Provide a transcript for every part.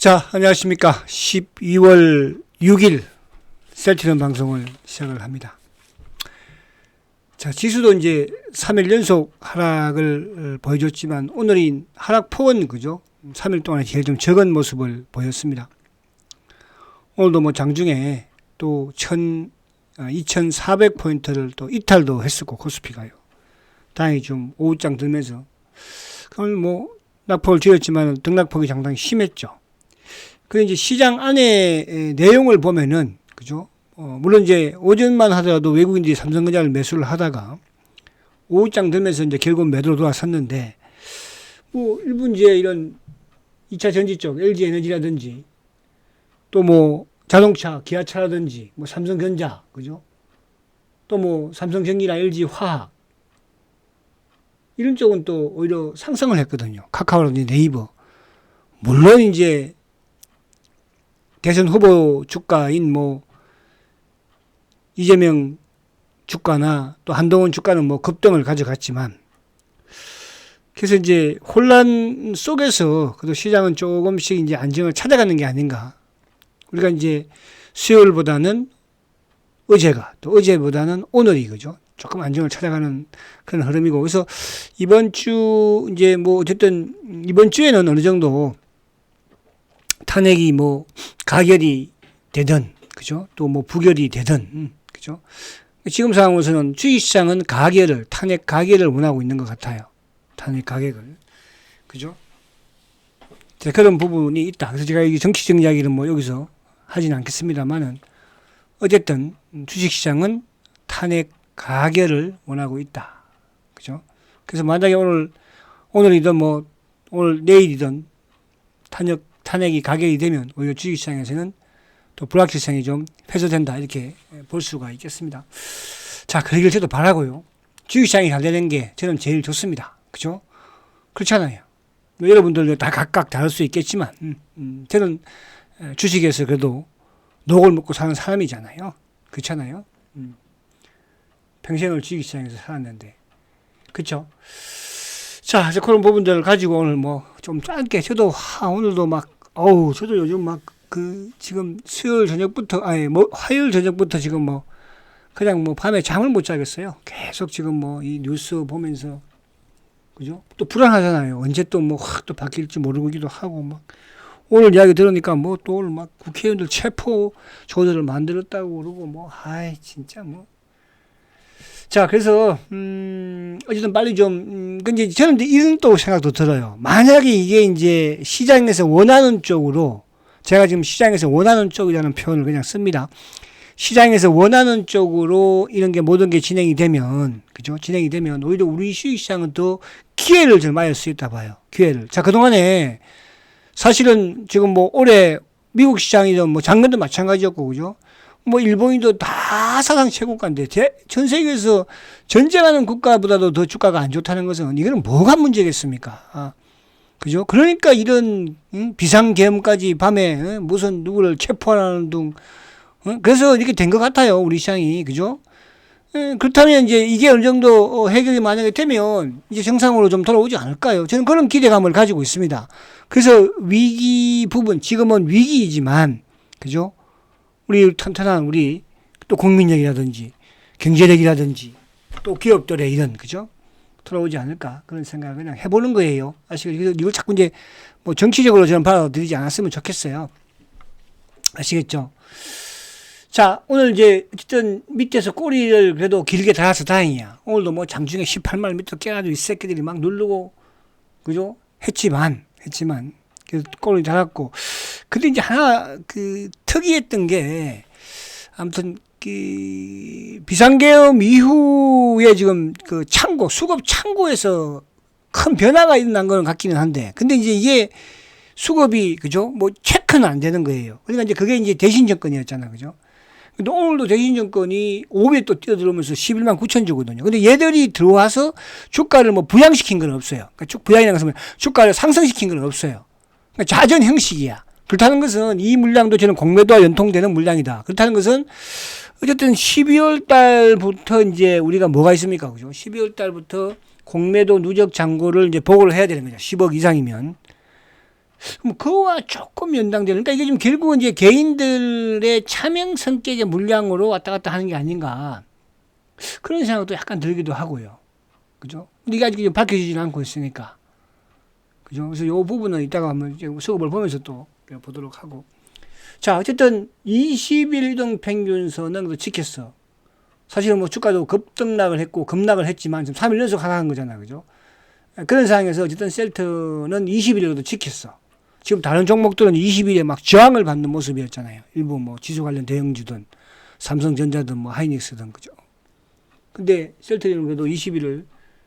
자, 안녕하십니까. 12월 6일 셀티는 방송을 시작을 합니다. 자, 지수도 이제 3일 연속 하락을 어, 보여줬지만 오늘이 하락폭은 그죠? 3일 동안에 제일 좀 적은 모습을 보였습니다. 오늘도 뭐 장중에 또 1000, 2400포인트를 또 이탈도 했었고, 코스피가요. 다행히 좀 오후장 들면서. 그럼 뭐, 낙폭을 줄였지만 등락폭이 상당히 심했죠. 그 이제 시장 안에 에, 내용을 보면은 그죠? 어, 물론 이제 오전만 하더라도 외국인들이 삼성전자를 매수를 하다가 오후장 들면서 이제 결국 매도로 돌아섰는데 뭐 일부 이제 이런 2차 전지 쪽 LG 에너지라든지 또 뭐 자동차 기아차라든지 뭐 삼성전자 그죠? 또 뭐 삼성전기나 LG 화학 이런 쪽은 또 오히려 상승을 했거든요. 카카오라든지 네이버 물론 이제 대선 후보 주가인 뭐 이재명 주가나 또 한동훈 주가는 뭐 급등을 가져갔지만 그래서 이제 혼란 속에서 그래도 시장은 조금씩 이제 안정을 찾아가는 게 아닌가. 우리가 이제 수요일보다는 어제가 또 어제보다는 오늘이 그죠. 조금 안정을 찾아가는 그런 흐름이고 그래서 이번 주 이제 뭐 어쨌든 이번 주에는 어느 정도 탄핵이 뭐 가결이 되든 그죠? 또 뭐 부결이 되든 음, 그죠? 지금 상황에서는 주식시장은 가결을 탄핵 가결을 원하고 있는 것 같아요. 탄핵 가결을. 그죠? 자, 그런 부분이 있다. 그래서 제가 이 정치적 이야기는 뭐 여기서 하지는 않겠습니다만은 어쨌든 주식시장은 탄핵 가결을 원하고 있다. 그죠? 그래서 만약에 오늘 오늘이든 뭐 오늘 내일이든 탄핵 탄핵이 가결이 되면 오히려 주식시장에서는 또 불확실성이 좀 해소된다 이렇게 볼 수가 있겠습니다. 자, 그러길 저도 바라고요. 주식시장이 잘 되는 게 저는 제일 좋습니다. 그죠? 그렇잖아요. 뭐 여러분들도 다 각각 다를 수 있겠지만 음, 음, 저는 주식에서 그래도 녹을 먹고 사는 사람이잖아요. 그렇잖아요. 음. 평생을 주식시장에서 살았는데 그렇죠? 자, 이제 그런 부분들을 가지고 오늘 뭐 좀 짧게 저도 하, 오늘도 막 어우 저도 요즘 막 그 지금 수요일 저녁부터 아니 뭐 화요일 저녁부터 지금 뭐 그냥 뭐 밤에 잠을 못 자겠어요. 계속 지금 뭐 이 뉴스 보면서 그죠? 또 불안하잖아요. 언제 또 뭐 확 또 바뀔지 모르기도 하고 막 오늘 이야기 들으니까 뭐 또 오늘 막 국회의원들 체포 조서를 만들었다고 그러고 뭐 아이 진짜 뭐 자, 그래서, 음, 어쨌든 빨리 좀, 음, 근데 저는 이런 또 생각도 들어요. 만약에 이게 이제 시장에서 원하는 쪽으로, 제가 지금 시장에서 원하는 쪽이라는 표현을 그냥 씁니다. 시장에서 원하는 쪽으로 이런 게 모든 게 진행이 되면, 그죠? 진행이 되면 오히려 우리 주식시장은 또 기회를 좀 맞을 수 있다 봐요. 기회를. 자, 그동안에 사실은 지금 뭐 올해 미국 시장이든 뭐 작년도 마찬가지였고, 그죠? 뭐 일본인도 다 사상 최고가인데 제, 전 세계에서 전쟁하는 국가보다도 더 주가가 안 좋다는 것은 이거는 뭐가 문제겠습니까? 아, 그죠? 그러니까 이런 응? 비상계엄까지 밤에 응? 무슨 누구를 체포하는 등 응? 그래서 이렇게 된 것 같아요 우리 시장이 그죠? 예, 그렇다면 이제 이게 어느 정도 어, 해결이 만약에 되면 이제 정상으로 좀 돌아오지 않을까요? 저는 그런 기대감을 가지고 있습니다. 그래서 위기 부분 지금은 위기이지만 그죠? 우리 튼튼한 우리 또 국민력이라든지 경제력이라든지 또 기업들의 이런 그죠 돌아오지 않을까 그런 생각을 그냥 해보는 거예요. 아시겠죠? 이걸 자꾸 이제 뭐 정치적으로 저는 받아들이지 않았으면 좋겠어요. 아시겠죠? 자 오늘 이제 어쨌든 밑에서 꼬리를 그래도 길게 달아서 다행이야. 오늘도 뭐 장중에 18만 밑에 깨가지고 이 새끼들이 막 누르고 그죠 했지만 했지만 그래서 꼬리 달았고 근데 이제 하나 그 특이했던 게 아무튼 그 비상계엄 이후에 지금 그 창고 수급 창고에서 큰 변화가 일어난 거는 같기는 한데 근데 이제 이게 수급이 그죠 뭐 체크는 안 되는 거예요 그러니까 이제 그게 이제 대신 정권이었잖아 그죠 근데 오늘도 대신 정권이 5배 또 뛰어들어오면서 11만 9천 주거든요. 근데 얘들이 들어와서 주가를 뭐 부양시킨 건 없어요. 그러니까 부양이라는 것은 주가를 상승시킨 건 없어요. 그러니까 자전 형식이야. 그렇다는 것은 이 물량도 저는 공매도와 연통되는 물량이다. 그렇다는 것은 어쨌든 12월 달부터 이제 우리가 뭐가 있습니까? 그죠? 12월 달부터 공매도 누적 잔고를 이제 보고를 해야 되는 거죠. 10억 이상이면. 뭐 그와 조금 연당되는 그러니까 이게 좀 결국은 이제 개인들의 차명 성격의 물량으로 왔다 갔다 하는 게 아닌가 그런 생각도 약간 들기도 하고요. 그죠? 근데 이게 아직 밝혀지지는 않고 있으니까. 그죠? 그래서 이 부분은 이따가 한번 수업을 보면서 또 보도록 하고. 자, 어쨌든 20일 이동 평균선은 그래도 지켰어. 사실은 뭐 주가도 급등락을 했고 급락을 했지만 지금 3일 연속 하락한 거잖아. 그죠? 그런 상황에서 어쨌든 셀트는 20일에도 지켰어. 지금 다른 종목들은 20일에 막 저항을 받는 모습이었잖아요. 일부 뭐 지수 관련 대형주든 삼성전자든 뭐 하이닉스든 그죠. 근데 셀트리는 그래도 20일을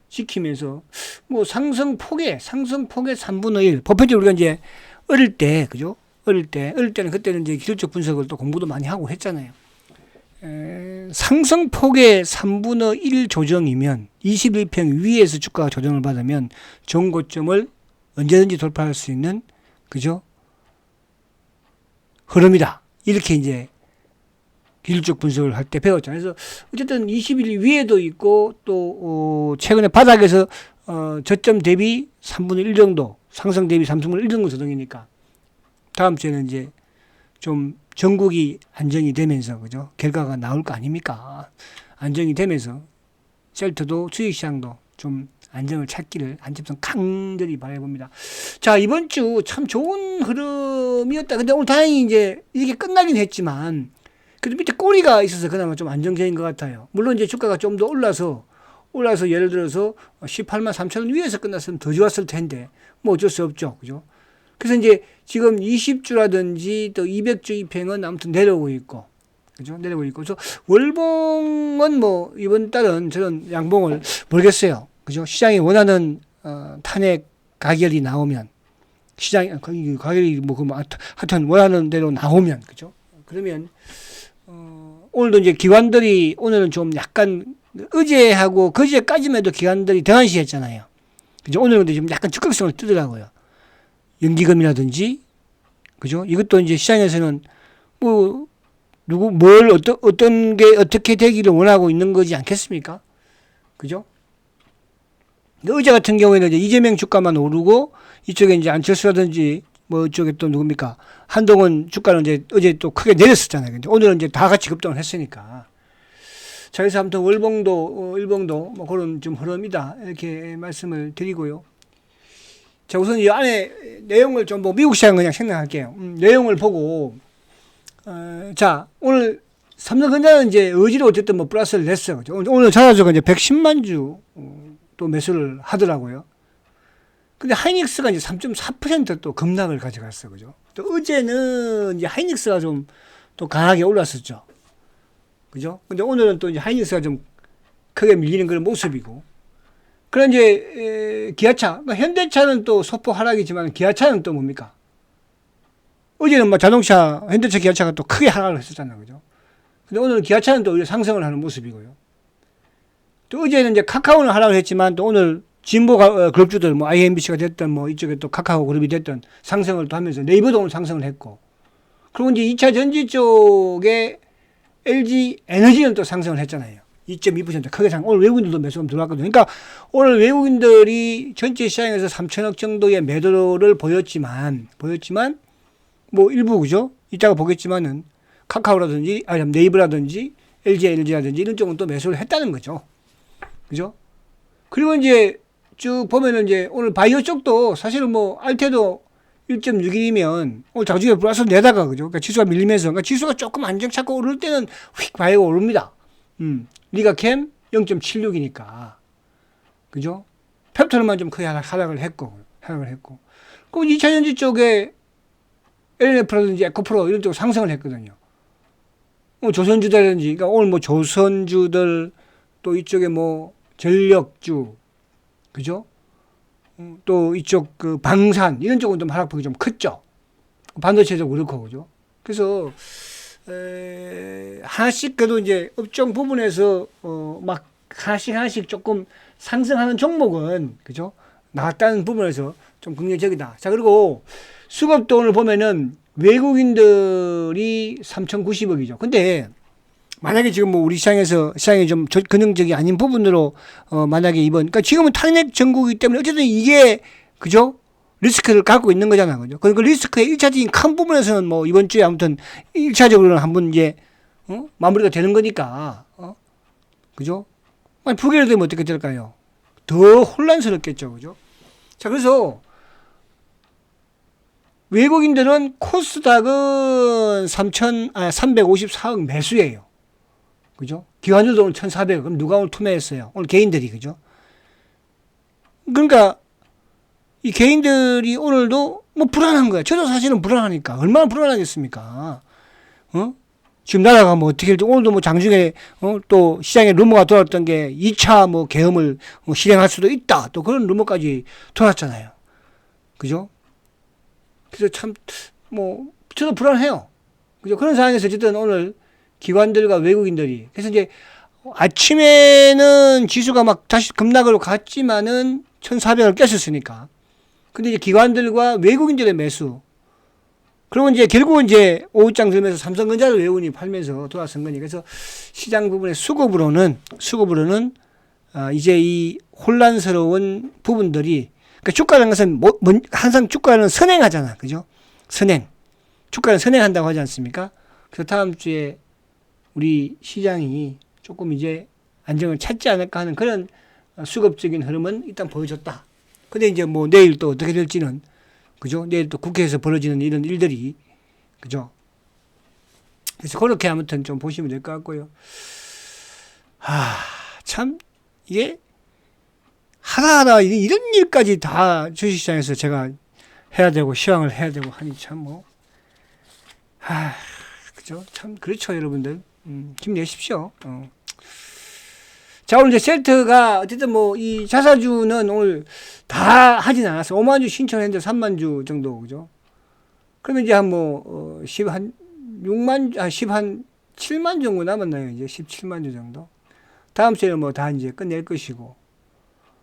지키면서 뭐 상승 폭의 상승 폭의 3분의 1. 보편적으로 우리가 이제 어릴 때 그죠? 어릴 때 어릴 때는 그때는 이제 기술적 분석을 또 공부도 많이 하고 했잖아요. 에, 상승 폭의 3분의 1 조정이면 21평 위에서 주가가 조정을 받으면 정고점을 언제든지 돌파할 수 있는 그죠? 흐름이다. 이렇게 이제 기술적 분석을 할 때 배웠잖아요. 그래서 어쨌든 20일 위에도 있고 또 어, 최근에 바닥에서 어, 저점 대비 3분의 1 정도 상승 대비 3분의 1 정도 조정이니까 다음 주에는 이제 좀 전국이 안정이 되면서 그죠 결과가 나올 거 아닙니까 안정이 되면서 셀트도 주식시장도 좀 안정을 찾기를 안집성 강렬히 바라봅니다. 자 이번 주 참 좋은 흐름이었다. 근데 오늘 다행히 이제 이게 끝나긴 했지만 그래도 밑에 꼬리가 있어서 그나마 좀 안정적인 것 같아요. 물론 이제 주가가 좀 더 올라서 올라서 예를 들어서 18만 3천 원 위에서 끝났으면 더 좋았을 텐데 뭐 어쩔 수 없죠. 그죠? 그래서 이제 지금 20주라든지 또 200주 입행은 아무튼 내려오고 있고 그죠? 내려오고 있고 그래서 월봉은 뭐 이번 달은 저는 양봉을 모르겠어요. 그죠? 시장이 원하는 어, 탄핵 가결이 나오면 시장 그 가결이 뭐그 뭐 하여튼 원하는 대로 나오면 그죠? 그러면 어, 오늘도 이제 기관들이 오늘은 좀 약간 어제하고 그제까지만 해도 기관들이 등한시했잖아요. 그죠? 오늘은 좀 약간 즉각성을 뜨더라고요. 연기금이라든지 그죠? 이것도 이제 시장에서는 뭐 누구 뭘 어떤 어떤 게 어떻게 되기를 원하고 있는 거지 않겠습니까? 그죠? 어제 같은 경우에는 이제 이재명 주가만 오르고 이쪽에 이제 안철수라든지 뭐 이쪽에 또 누굽니까 한동훈 주가는 이제 어제 또 크게 내렸었잖아요. 근데 오늘은 이제 다 같이 급등을 했으니까. 자, 그래서 아무튼 월봉도 어, 일봉도 뭐 그런 좀 흐름이다 이렇게 말씀을 드리고요. 자, 우선 이 안에 내용을 좀뭐 미국 시장 그냥 생각할게요. 음, 내용을 보고 어, 자 오늘 삼성전자는 이제 의지로 어쨌든 뭐 플러스를 냈어요. 그죠? 오늘 자사주가 이제 110만 주 어, 또 매수를 하더라고요. 근데 하이닉스가 이제 3.4%또 급락을 가져갔어. 그죠? 또 어제는 이제 하이닉스가 좀 또 강하게 올랐었죠. 그죠? 근데 오늘은 또 이제 하이닉스가 좀 크게 밀리는 그런 모습이고. 그런 이제 에, 기아차, 그러니까 현대차는 또 소폭 하락이지만 기아차는 또 뭡니까? 어제는 뭐 자동차, 현대차, 기아차가 또 크게 하락을 했었잖아요. 그죠? 근데 오늘은 기아차는 또 오히려 상승을 하는 모습이고요. 또 어제는 이제 카카오는 하락을 했지만 또 오늘 진보 가- 어, 그룹주들 뭐 IMBC가 됐든 뭐 이쪽에 또 카카오 그룹이 됐든 상승을 또 하면서 네이버도 오늘 상승을 했고 그리고 이제 2차 전지 쪽에 LG 에너지는 또 상승을 했잖아요. 2.2% 크게 상. 오늘 외국인들도 매수금 들어왔거든요. 그러니까 오늘 외국인들이 전체 시장에서 3천억 정도의 매도를 보였지만 보였지만 뭐 일부 그죠? 이따가 보겠지만은 카카오라든지 아니 네이버라든지 LG 에너지라든지 이런 쪽은 또 매수를 했다는 거죠. 그죠? 그리고 이제 쭉 보면은 이제 오늘 바이오 쪽도 사실은 뭐 알테도 1.6이면 오늘 자주에 플러스 내다가 그죠? 그러니까 지수가 밀리면서 그러니까 지수가 조금 안정 찾고 오를 때는 휙 바이오가 오릅니다. 음. 리가캠 0.76이니까. 그죠? 펩토는만 좀 크게 하락, 하락을 했고 하락을 했고. 그리고 2차전지 쪽에 LNF라든지 에코프로 이런 쪽 상승을 했거든요. 뭐 조선주다든지 그러니까 오늘 뭐 조선주들 또 이쪽에 뭐 전력주 그죠? 음, 또 이쪽 그 방산 이런 쪽은 좀 하락폭이 좀 컸죠. 반도체도 그렇고 그죠? 그래서 에, 하나씩 그래도 이제 업종 부분에서 어, 막 하나씩 하나씩 조금 상승하는 종목은 그죠? 나왔다는 부분에서 좀 긍정적이다. 자 그리고 수급도 오늘 보면은 외국인들이 3,090억이죠. 근데 만약에 지금 뭐 우리 시장에서 시장이 좀 저- 근영적이 아닌 부분으로 어 만약에 이번 그러니까 지금은 탄핵 전국이기 때문에 어쨌든 이게 그죠? 리스크를 갖고 있는 거잖아. 그죠? 그, 그 리스크의 1차적인 큰 부분에서는 뭐 이번 주에 아무튼 1차적으로는 한번 이제, 어? 마무리가 되는 거니까, 어? 그죠? 아니, 부계를 되면 어떻게 될까요? 더 혼란스럽겠죠. 그죠? 자, 그래서 외국인들은 코스닥은 3천, 아, 354억 매수예요. 그죠? 기관들도 오늘 1,400억. 그럼 누가 오늘 투매했어요? 오늘 개인들이, 그죠? 그러니까 이 개인들이 오늘도 뭐 불안한 거야. 저도 사실은 불안하니까. 얼마나 불안하겠습니까? 어? 지금 나라가 뭐 어떻게 될지 오늘도 뭐 장중에 어? 또 시장에 루머가 돌았던 게 2차 뭐 계엄을 어, 실행할 수도 있다. 또 그런 루머까지 돌았잖아요. 그죠? 그래서 참 뭐 저도 불안해요. 그죠? 그런 상황에서 어쨌든 오늘 기관들과 외국인들이 그래서 이제 아침에는 지수가 막 다시 급락으로 갔지만은 1,400을 깼었으니까. 근데 이제 기관들과 외국인들의 매수. 그러면 이제 결국은 이제 오후장 들면서 삼성전자를 외국인이 팔면서 돌아선 거니. 그래서 시장 부분의 수급으로는, 수급으로는, 아, 이제 이 혼란스러운 부분들이, 그러니까 주가라는 것은 뭐, 뭔- 항상 주가는 선행하잖아. 그죠? 선행. 주가는 선행한다고 하지 않습니까? 그래서 다음 주에 우리 시장이 조금 이제 안정을 찾지 않을까 하는 그런 수급적인 흐름은 일단 보여줬다. 근데 이제 뭐 내일 또 어떻게 될지는 그죠? 내일 또 국회에서 벌어지는 이런 일들이 그죠? 그래서 그렇게 아무튼 좀 보시면 될 것 같고요. 아, 참 이게 하나하나 이- 이런 일까지 다 주식시장에서 제가 해야 되고 시황을 해야 되고 하니 참 뭐, 아, 그죠? 참 그렇죠, 여러분들. 음, 힘내십시오. 어. 자, 오늘 이제 셀트가 어쨌든 뭐 이 자사주는 오늘 다 하진 않았어요. 5만 주 신청했는데 3만 주 정도, 그죠? 그러면 이제 한 뭐, 어, 10, 한 6만, 아, 10, 한 7만 정도 남았나요? 이제 17만 주 정도? 다음 주에는 뭐 다 이제 끝낼 것이고.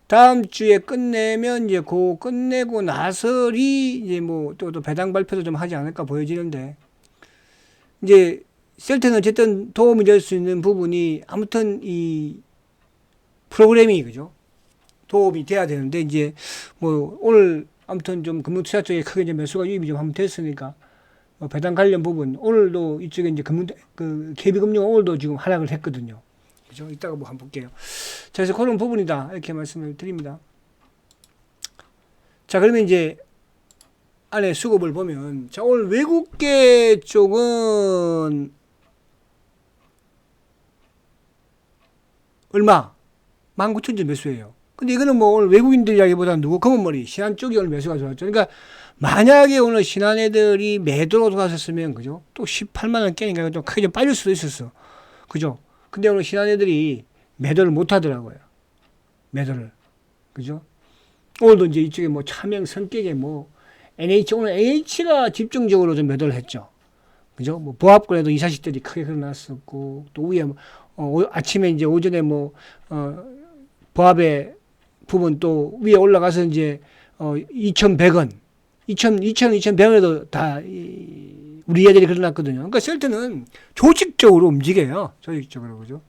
다음 주에 끝내면 이제 그 끝내고 나서리 이제 뭐 또 또 배당 발표도 좀 하지 않을까 보여지는데 이제 셀트는 어쨌든 도움이 될 수 있는 부분이 아무튼 이 프로그램이 그죠 도움이 돼야 되는데 이제 뭐 오늘 아무튼 좀 금융투자 쪽에 크게 이제 매수가 유입이 좀 한번 됐으니까 뭐 배당 관련 부분 오늘도 이쪽에 이제 금융 그 KB금융 오늘도 지금 하락을 했거든요. 그죠? 이따가 뭐 한번 볼게요. 자, 그래서 그런 부분이다. 이렇게 말씀을 드립니다. 자, 그러면 이제 안에 수급을 보면, 자, 오늘 외국계 쪽은 얼마? 19,000점 매수예요. 근데 이거는 뭐 오늘 외국인들 이야기보다는 누구 검은머리, 신한 쪽이 오늘 매수가 좋았죠. 그러니까 만약에 오늘 신한 애들이 매도로 들어갔었으면, 그죠? 또 18만 원 깨니까 좀 크게 좀 빠질 수도 있었어. 그죠? 근데 오늘 신한 애들이 매도를 못 하더라고요. 매도를. 그죠? 오늘도 이제 이쪽에 뭐 차명 성격에 뭐 NH, 오늘 NH가 집중적으로 좀 매도를 했죠. 그죠? 뭐 보합권에도 이사식들이 크게 흘러났었고, 또 위에 뭐, 어, 오- 아침에 이제 오전에 뭐, 어, 보합의 부분 또 위에 올라가서 이제, 어, 2,100원, 2,000, 2,000, 2,100원에도 다, 이, 우리 애들이 그려놨거든요. 그러니까 셀트는 조직적으로 움직여요. 조직적으로. 그죠?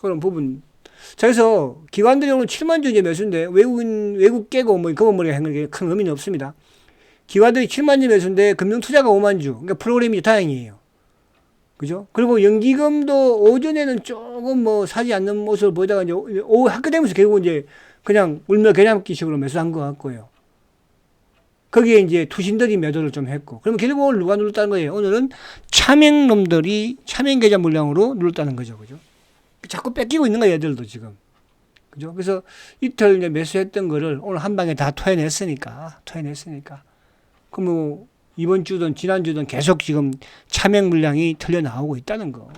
그런 부분. 자, 그래서 기관들이 오늘 7만 주 이제 매수인데 외국인, 외국 깨고 뭐한게큰 의미는 없습니다. 기관들이 7만 주 매수인데 금융투자가 5만 주. 그러니까 프로그램이 다행이에요. 그죠? 그리고 연기금도 오전에는 조금 뭐 사지 않는 모습을 보이다가 이제 오후 학교 되면서 결국 이제 그냥 울며 개념기식으로 매수한 것 같고요. 거기에 이제 투신들이 매도를 좀 했고. 그러면 결국 오늘 누가 눌렀다는 거예요? 오늘은 차명놈들이 차명 계좌 물량으로 눌렀다는 거죠. 그죠? 자꾸 뺏기고 있는 거예요, 얘들도 지금. 그죠? 그래서 이틀 이제 매수했던 거를 오늘 한 방에 다 토해냈으니까, 토해냈으니까. 그럼 뭐, 이번 주든 지난 주든 계속 지금 차명 물량이 털려 나오고 있다는 거.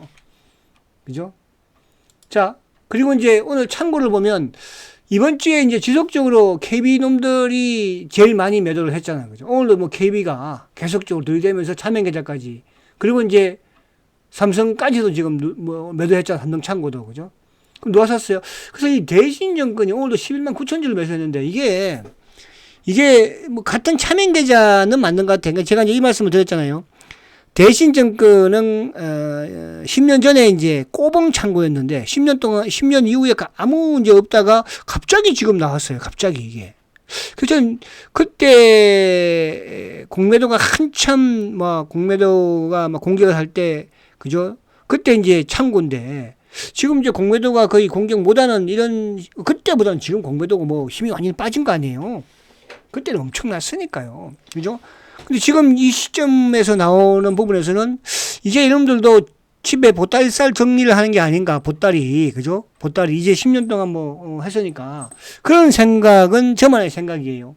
그죠? 자, 그리고 이제 오늘 참고를 보면 이번 주에 이제 지속적으로 KB 놈들이 제일 많이 매도를 했잖아요. 그죠? 오늘도 뭐 KB가 계속적으로 들이대면서 차명 계좌까지. 그리고 이제 삼성까지도 지금 누- 뭐 매도했잖아. 삼성 창고도. 그죠? 그럼 누가 샀어요? 그래서 이 대신 정권이 오늘도 11만 9천 주를 매수했는데 이게 이게 뭐 같은 차명 계좌는 맞는 것 같아요. 그러니까 제가 이제 이 말씀을 드렸잖아요. 대신 정권은 어, 10년 전에 이제 꼬봉 창고였는데 10년 동안 10년 이후에 가- 아무 문제 없다가 갑자기 지금 나왔어요. 갑자기 이게 그래서 그때 공매도가 한참 뭐 공매도가 막 공격을 할 때 그죠? 그때 이제 창고인데 지금 이제 공매도가 거의 공격 못하는 이런 그때보다는 지금 공매도가 뭐 힘이 완전히 빠진 거 아니에요? 그때는 엄청났으니까요. 그죠? 근데 지금 이 시점에서 나오는 부분에서는 이제 이놈들도 집에 보따리 쌀 정리를 하는 게 아닌가, 보따리, 그죠? 보따리, 이제 10년 동안 뭐, 어, 했으니까. 그런 생각은 저만의 생각이에요.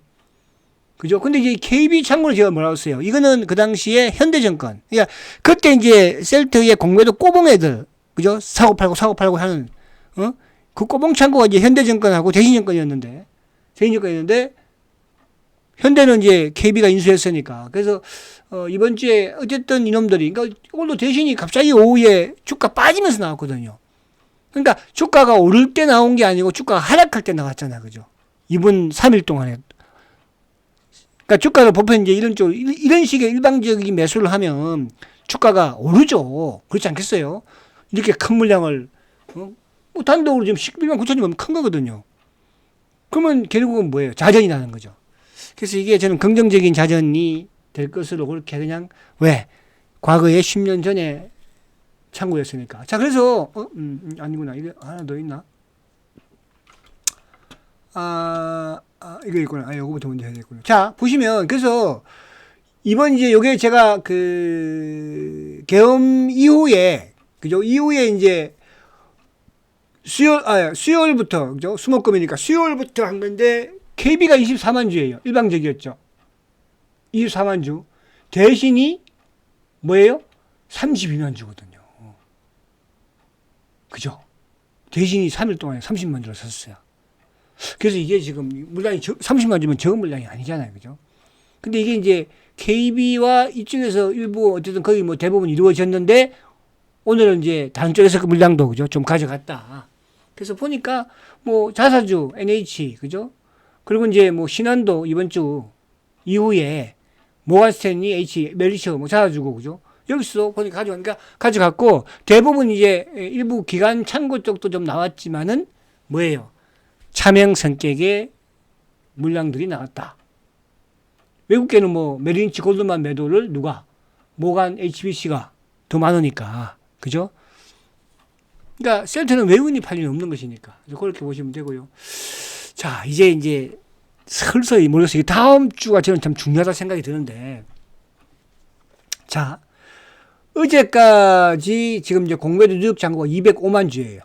그죠? 근데 이제 KB 창고를 제가 뭐라고 했어요? 이거는 그 당시에 현대정권. 그러니까 그때 이제 셀트의 공매도 꼬봉 애들, 그죠? 사고 팔고 사고 팔고 하는, 어? 그 꼬봉 창고가 이제 현대정권하고 대신정권이었는데, 대신정권이었는데, 현대는 이제 KB가 인수했으니까. 그래서 어, 이번 주에 어쨌든 이놈들이, 그러니까 오늘도 대신이 갑자기 오후에 주가 빠지면서 나왔거든요. 그러니까 주가가 오를 때 나온 게 아니고 주가가 하락할 때 나왔잖아, 그죠? 이번 3일 동안에. 그러니까 주가를 보편 이제 이런 쪽, 이런 식의 일방적인 매수를 하면 주가가 오르죠. 그렇지 않겠어요? 이렇게 큰 물량을, 어? 뭐 단독으로 지금 11만 9천이면 큰 거거든요. 그러면 결국은 뭐예요? 자전이 나는 거죠. 그래서 이게 저는 긍정적인 자전이 될 것으로 그렇게 그냥 왜 과거에 10년 전에 창구였으니까. 자 그래서 어, 음, 음, 아니구나 이게 하나 더 있나? 아, 아 이거 있구나. 아 요거부터 먼저 해야 되겠구나. 자 보시면 그래서 이번 이제 요게 제가 그 계엄 이후에 그죠 이후에 이제 수요일 아 수요일부터 그죠 수목금이니까 수요일부터 한 건데 KB가 24만 주예요. 일방적이었죠. 24만 주. 대신이 뭐예요? 32만 주거든요. 그죠? 대신이 3일 동안에 30만 주를 샀어요. 그래서 이게 지금 물량이 30만 주면 적은 물량이 아니잖아요. 그죠? 근데 이게 이제 KB와 이쪽에서 일부 어쨌든 거의 뭐 대부분 이루어졌는데 오늘은 이제 다른 쪽에서 그 물량도 그죠? 좀 가져갔다. 그래서 보니까 뭐 자사주, NH, 그죠? 그리고 이제 뭐 신한도 이번 주 이후에 모간스탠리 H 멜리셔 뭐 찾아주고 그죠? 여기서 보니까 가져가니까 가져갔고 대부분 이제 일부 기관 창고 쪽도 좀 나왔지만은 뭐예요? 차명 성격의 물량들이 나왔다. 외국계는 뭐 메리린치 골드만 매도를 누가 모간 HBC가 더 많으니까 그죠? 그러니까 셀트는 외국인이 팔 일은 없는 것이니까 그렇게 보시면 되고요. 자, 이제 이제 슬슬 모르겠어요. 다음 주가 저는 참 중요하다 생각이 드는데. 자, 어제까지 지금 이제 공매도 누적 잔고가 205만 주예요.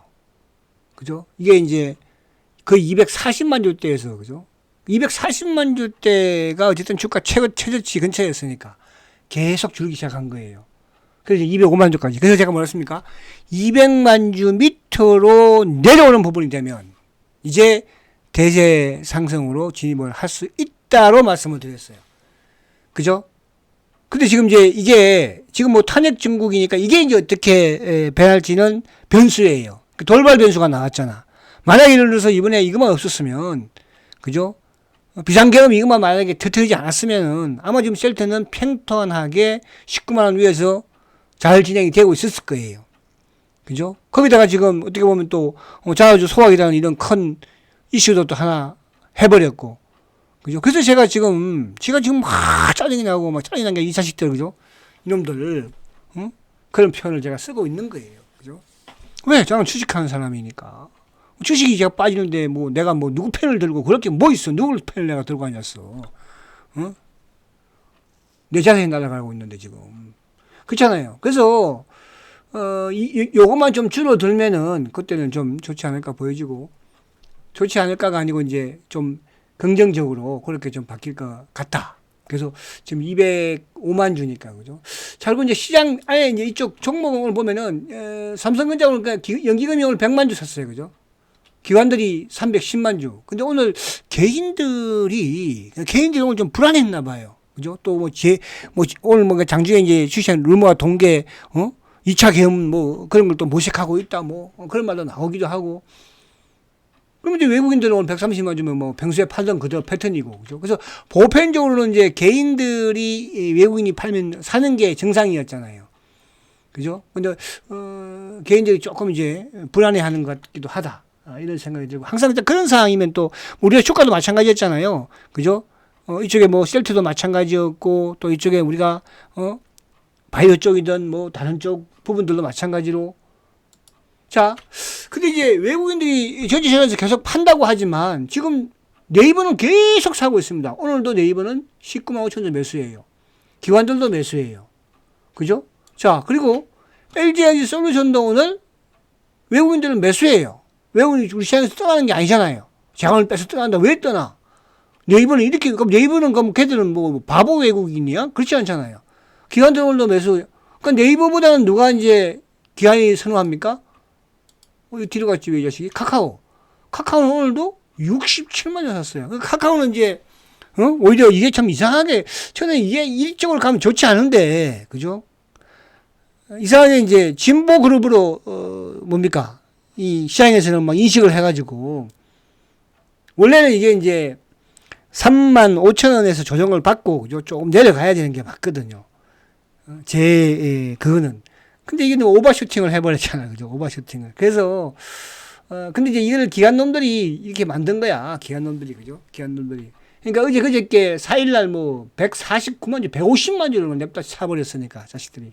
그죠? 이게 이제 거의 240만 주대에서, 그죠? 240만 주대가 어쨌든 주가 최고, 최저치 근처였으니까 계속 줄기 시작한 거예요. 그래서 205만 주까지. 그래서 제가 뭐랬습니까? 200만 주 밑으로 내려오는 부분이 되면 이제 대세 상승으로 진입을 할 수 있다로 말씀을 드렸어요. 그죠? 근데 지금 이제 이게 지금 뭐 탄핵 중국이니까 이게 이제 어떻게 변할지는 변수예요. 그 돌발 변수가 나왔잖아. 만약 예를 들어서 이번에 이것만 없었으면, 그죠? 비상계엄 이것만 만약에 터트리지 않았으면은 아마 지금 셀트는 팽팽하게 19만원 위에서 잘 진행이 되고 있었을 거예요. 그죠? 거기다가 지금 어떻게 보면 또 자유주 소화기라는 이런 큰 이슈도 또 하나 해버렸고. 그죠? 그래서 제가 지금, 제가 지금 막 짜증이 나고 막 짜증이 난게 이 자식들, 그죠? 이놈들, 응? 그런 표현을 제가 쓰고 있는 거예요. 그죠? 왜? 저는 주식하는 사람이니까. 주식이 제가 빠지는데 뭐 내가 뭐 누구 편을 들고 그렇게 뭐 있어? 누구 편을 내가 들고 다녔어? 응? 내 자세히 날아가고 있는데 지금. 그렇잖아요. 그래서, 어, 이, 요것만 좀 줄어들면은 그때는 좀 좋지 않을까 보여지고. 좋지 않을까가 아니고 이제 좀 긍정적으로 그렇게 좀 바뀔 것 같다. 그래서 지금 205만 주니까 그죠. 자 그리고 이제 시장 아예 이제 이쪽 종목을 보면은 에, 삼성전자는 그러니까 연기금융을 100만 주 샀어요, 그죠. 기관들이 310만 주. 근데 오늘 개인들이 개인들이 오늘 좀 불안했나 봐요. 그죠? 또뭐제뭐 오늘 뭔가 장중에 이제 주시한 루머와 동계 어 2차 계엄 뭐 그런 걸 또 모색하고 있다 뭐 그런 말도 나오기도 하고 그럼 이제 외국인들은 오늘 130만 주면 뭐 평소에 팔던 그대로 패턴이고, 그죠? 그래서 보편적으로는 이제 개인들이 외국인이 팔면 사는 게 정상이었잖아요. 그죠? 근데, 어, 개인들이 조금 이제 불안해 하는 것 같기도 하다. 아, 이런 생각이 들고 항상 그런 상황이면 또 우리가 주가도 마찬가지였잖아요. 그죠? 어, 이쪽에 뭐 셀트도 마찬가지였고 또 이쪽에 우리가 어 바이오 쪽이든 뭐 다른 쪽 부분들도 마찬가지로 자 근데 이제 외국인들이 전지시장에서 계속 판다고 하지만 지금 네이버는 계속 사고 있습니다. 오늘도 네이버는 19만 5천 원 매수예요. 기관들도 매수예요. 그죠? 자 그리고 LG에너지 솔루션도 오늘 외국인들은 매수예요. 외국인이 우리 시장에서 떠나는 게 아니잖아요. 자원을 빼서 떠난다. 왜 떠나? 네이버는 이렇게, 그럼 네이버는 그럼 걔들은 뭐 바보 외국인이야? 그렇지 않잖아요. 기관들 오늘도 매수. 그러니까 네이버보다는 누가 이제 기관이 선호합니까? 어, 뒤로 갔지, 왜 이 자식이? 카카오. 카카오는 오늘도 67만 원 샀어요. 그 카카오는 이제, 어? 오히려 이게 참 이상하게, 저는 이게 일적으로 가면 좋지 않은데, 그죠? 이상하게 이제 진보 그룹으로, 어, 뭡니까? 이 시장에서는 막 인식을 해가지고, 원래는 이게 이제 3만 5천 원에서 조정을 받고, 그죠? 조금 내려가야 되는 게 맞거든요. 어, 제, 예, 그거는. 근데 이게 오버슈팅을 해버렸잖아요. 그죠? 오버슈팅을. 그래서, 어, 근데 이제 이걸 기관놈들이 이렇게 만든 거야. 기관놈들이, 그죠? 기관놈들이. 그러니까 어제 그저께 4일날 뭐 149만 주, 150만 주를 냅다 차버렸으니까, 자식들이.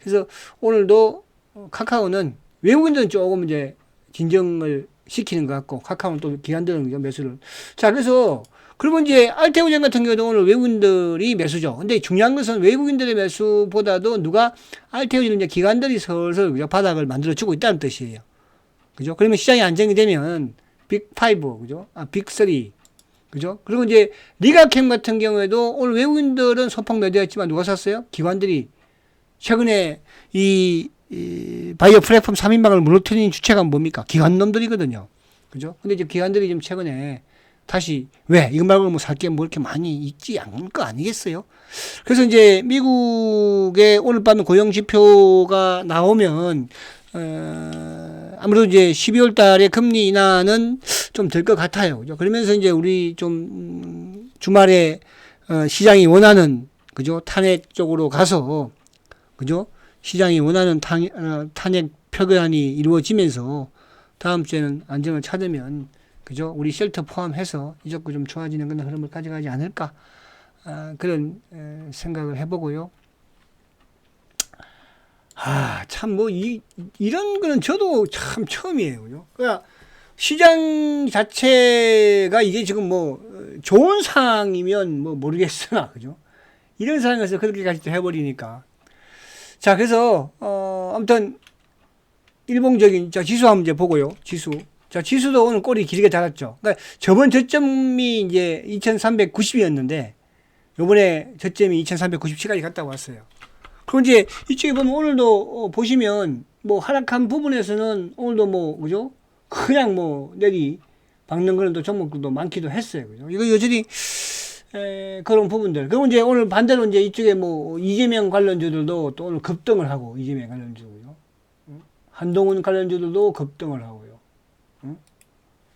그래서 오늘도 어, 카카오는 외국인들은 조금 이제 진정을 시키는 것 같고, 카카오는 또 기관들은 그죠? 매수를. 자, 그래서 그리고 이제 알테오젠 같은 경우도 오늘 외국인들이 매수죠. 근데 중요한 것은 외국인들의 매수보다도 누가 알테오젠 이제 기관들이 슬슬? 바닥을 만들어 주고 있다는 뜻이에요. 그죠? 그러면 시장이 안정이 되면 빅5, 그죠? 아, 빅3. 그죠? 그리고 이제 리가캠 같은 경우에도 오늘 외국인들은 소폭 매도했지만 누가 샀어요? 기관들이 최근에 이, 이 바이오 플랫폼 3인방을 무너뜨린 주체가 뭡니까? 기관놈들이거든요. 그죠? 근데 이제 기관들이 좀 최근에 다시 왜 이거 말고 뭐 살 게 뭐 이렇게 많이 있지 않을 거 아니겠어요? 그래서 이제 미국의 오늘 밤에 고용 지표가 나오면 어, 아무래도 이제 12월 달에 금리 인하는 좀 될 것 같아요. 그죠? 그러면서 이제 우리 좀 음, 주말에 어, 시장이 원하는 그죠? 탄핵 쪽으로 가서 그죠? 시장이 원하는 탄, 어, 탄핵 표결안이 이루어지면서 다음 주에는 안정을 찾으면 그죠? 우리 쉘터 포함해서 이적구 좀 좋아지는 그런 흐름을 가져가지 않을까 아, 그런 에, 생각을 해보고요. 아, 참, 뭐, 이, 이런 거는 저도 참 처음이에요. 그러니까 시장 자체가 이게 지금 뭐, 어, 좋은 상황이면 뭐 모르겠으나, 그죠? 이런 상황에서 그렇게까지 또 해버리니까. 자, 그래서, 어, 아무튼, 일봉적인, 자, 지수 한번 이제 보고요. 지수. 자, 지수도 오늘 꼬리 길게 달았죠. 그러니까 저번 저점이 이제 2390이었는데, 요번에 저점이 2397까지 갔다 왔어요. 그럼 이제 이쪽에 보면 오늘도 어, 보시면 뭐 하락한 부분에서는 오늘도 뭐 그죠? 그냥 뭐 내리 박는 그런 또 종목들도 많기도 했어요. 그죠? 이거 여전히 에, 그런 부분들. 그리고 이제 오늘 반대로 이제 이쪽에 뭐 이재명 관련주들도 또 오늘 급등을 하고 이재명 관련주고요. 응? 한동훈 관련주들도 급등을 하고요. 응?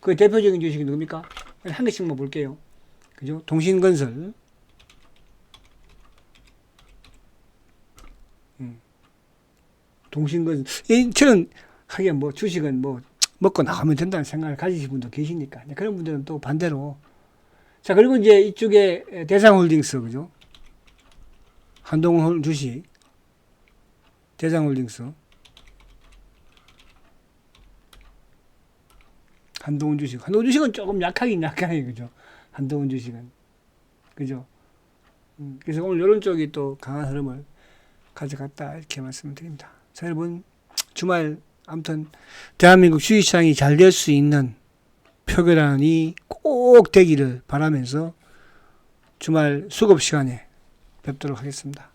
그 대표적인 주식이 누굽니까? 한 개씩만 볼게요. 그죠? 동신건설. 동신건 저는 하긴 뭐 주식은 뭐 먹고 나가면 된다는 생각을 가지신 분도 계시니까 그런 분들은 또 반대로 자 그리고 이제 이쪽에 대상홀딩스 그죠? 한동훈 주식. 대상홀딩스. 한동훈 주식. 한동훈 주식은 조금 약하긴 약하게 그죠? 한동훈 주식은. 그죠? 음, 그래서 오늘 이런 쪽이 또 강한 흐름을 가져갔다 이렇게 말씀을 드립니다. 자, 여러분 주말 아무튼 대한민국 주식시장이 잘 될 수 있는 표결안이 꼭 되기를 바라면서 주말 수급 시간에 뵙도록 하겠습니다.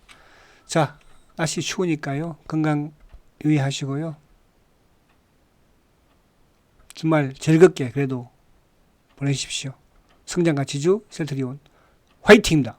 자, 날씨 추우니까요. 건강 유의하시고요. 주말 즐겁게 그래도 보내십시오. 성장가치주 셀트리온 화이팅입니다.